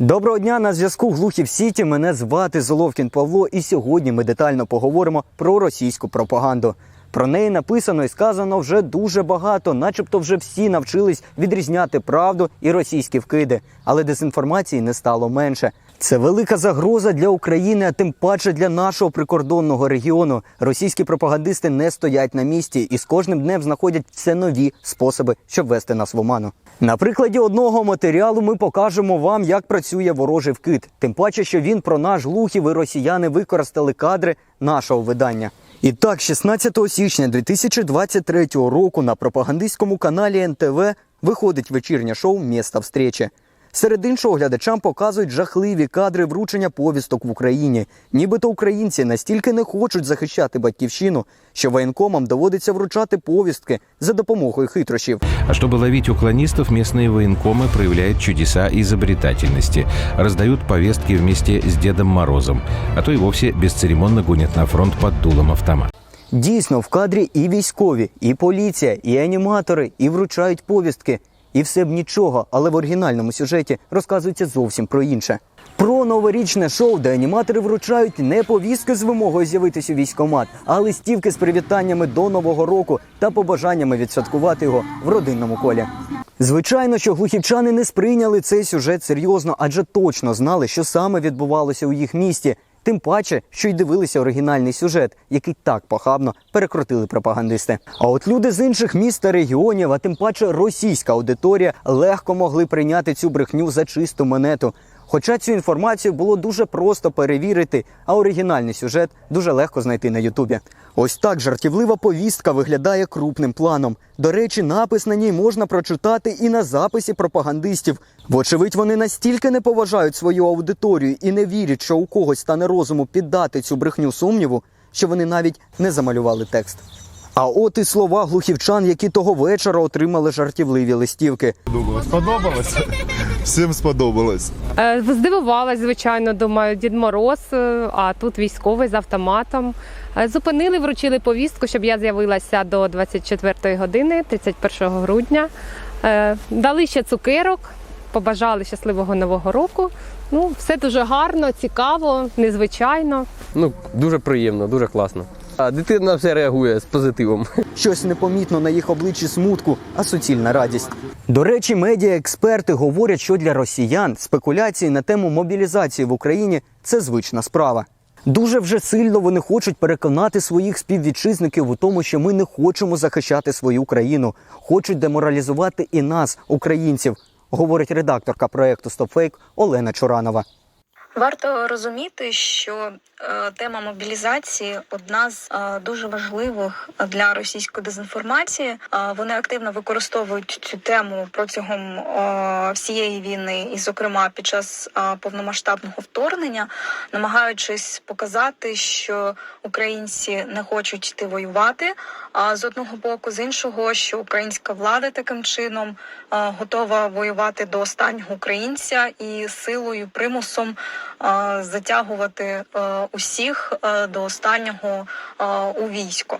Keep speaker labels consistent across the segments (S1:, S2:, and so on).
S1: Доброго дня на зв'язку Глухів Сіті. Мене звати Золовкін Павло, і сьогодні ми детально поговоримо про російську пропаганду. Про неї написано і сказано вже дуже багато, начебто вже всі навчились відрізняти правду і російські вкиди, але дезінформації не стало менше. Це велика загроза для України, а тим паче для нашого прикордонного регіону. Російські пропагандисти не стоять на місці і з кожним днем знаходять все нові способи, щоб вести нас в оману. На прикладі одного матеріалу ми покажемо вам, як працює ворожий вкид. Тим паче, що він про наш глухів і росіяни використали кадри нашого видання. І так, 16 січня 2023 року на пропагандистському каналі НТВ виходить вечірнє шоу «Місто встречі». Серед іншого глядачам показують жахливі кадри вручення повісток в Україні. Нібито українці настільки не хочуть захищати батьківщину, що воєнкомам доводиться вручати повістки за допомогою хитрощів.
S2: А чтобы ловить уклонистов, местные военкомы проявляют чудеса изобретательности, раздают повестки вместе с Дедом Морозом, а то и вовсе бесцеремонно гонят на фронт под дулом автомата.
S1: Дійсно, в кадрі і військові, і поліція, і аніматори, і вручають повістки. І все б нічого, але в оригінальному сюжеті розказується зовсім про інше. Про новорічне шоу, де аніматори вручають не повістки з вимогою з'явитися у військомат, а листівки з привітаннями до нового року та побажаннями відсвяткувати його в родинному колі. Звичайно, що глухівчани не сприйняли цей сюжет серйозно, адже точно знали, що саме відбувалося у їх місті. Тим паче, що й дивилися оригінальний сюжет, який так похабно перекрутили пропагандисти. А от люди з інших міст та регіонів, а тим паче російська аудиторія, легко могли прийняти цю брехню за чисту монету. Хоча цю інформацію було дуже просто перевірити, а оригінальний сюжет дуже легко знайти на Ютубі. Ось так жартівлива повістка виглядає крупним планом. До речі, напис на ній можна прочитати і на записі пропагандистів. Вочевидь, вони настільки не поважають свою аудиторію і не вірять, що у когось стане розуму піддати цю брехню сумніву, що вони навіть не замалювали текст. А от і слова глухівчан, які того вечора отримали жартівливі листівки.
S3: Сподобалось. Сподобалось? Всім сподобалось.
S4: Е, Здивувалась, звичайно, думаю, Дід Мороз, е, а тут військовий з автоматом. Е, Зупинили, вручили повістку, щоб я з'явилася до 24-ї години, 31 грудня. Е, Дали ще цукерок, побажали щасливого нового року. Ну, все дуже гарно, цікаво, незвичайно.
S5: Ну, дуже приємно, дуже класно. А дитина на все реагує з позитивом.
S1: Щось непомітно на їх обличчі смутку, а суцільна радість. До речі, медіаексперти говорять, що для росіян спекуляції на тему мобілізації в Україні це звична справа. Дуже вже сильно вони хочуть переконати своїх співвітчизників у тому, що ми не хочемо захищати свою країну, хочуть деморалізувати і нас, українців, говорить редакторка проекту StopFake Олена Чуранова.
S6: Варто розуміти, що е, тема мобілізації одна з е, дуже важливих для російської дезінформації. Е, вони активно використовують цю тему протягом всієї війни, і, зокрема, під час повномасштабного вторгнення, намагаючись показати, що українці не хочуть йти воювати. А з одного боку, з іншого, що українська влада таким чином готова воювати до останнього українця і силою примусом затягувати е, усіх е, до останнього е, у військо.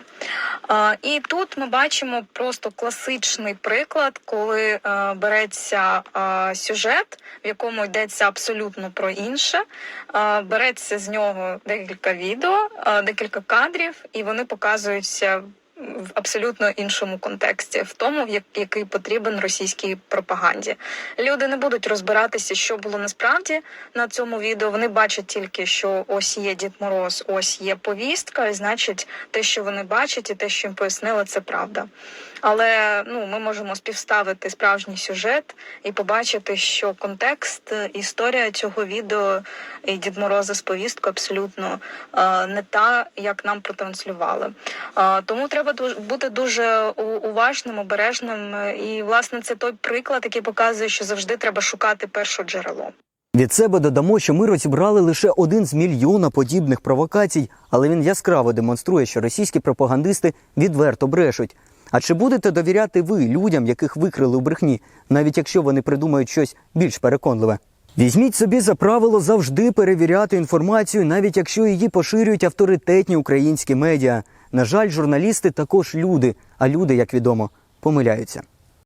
S6: Е, І тут ми бачимо просто класичний приклад, коли е, береться е, сюжет, в якому йдеться абсолютно про інше. Е, Береться з нього декілька відео, е, декілька кадрів, і вони показуються в абсолютно іншому контексті, в тому, який потрібен російській пропаганді. Люди не будуть розбиратися, що було насправді на цьому відео. Вони бачать тільки, що ось є Дід Мороз, ось є повістка, і значить, те, що вони бачать, і те, що їм пояснили, це правда. Але ну ми можемо співставити справжній сюжет і побачити, що контекст, е, історія цього відео і Дід Мороза з повісткою абсолютно е, не та, як нам протранслювали. Е, тому треба бути дуже уважним, обережним. І власне це той приклад, який показує, що завжди треба шукати перше джерело.
S1: Від себе додамо, що ми розібрали лише один з мільйона подібних провокацій, але він яскраво демонструє, що російські пропагандисти відверто брешуть. А чи будете довіряти ви людям, яких викрили у брехні, навіть якщо вони придумають щось більш переконливе? Візьміть собі за правило завжди перевіряти інформацію, навіть якщо її поширюють авторитетні українські медіа. На жаль, журналісти також люди, а люди, як відомо, помиляються.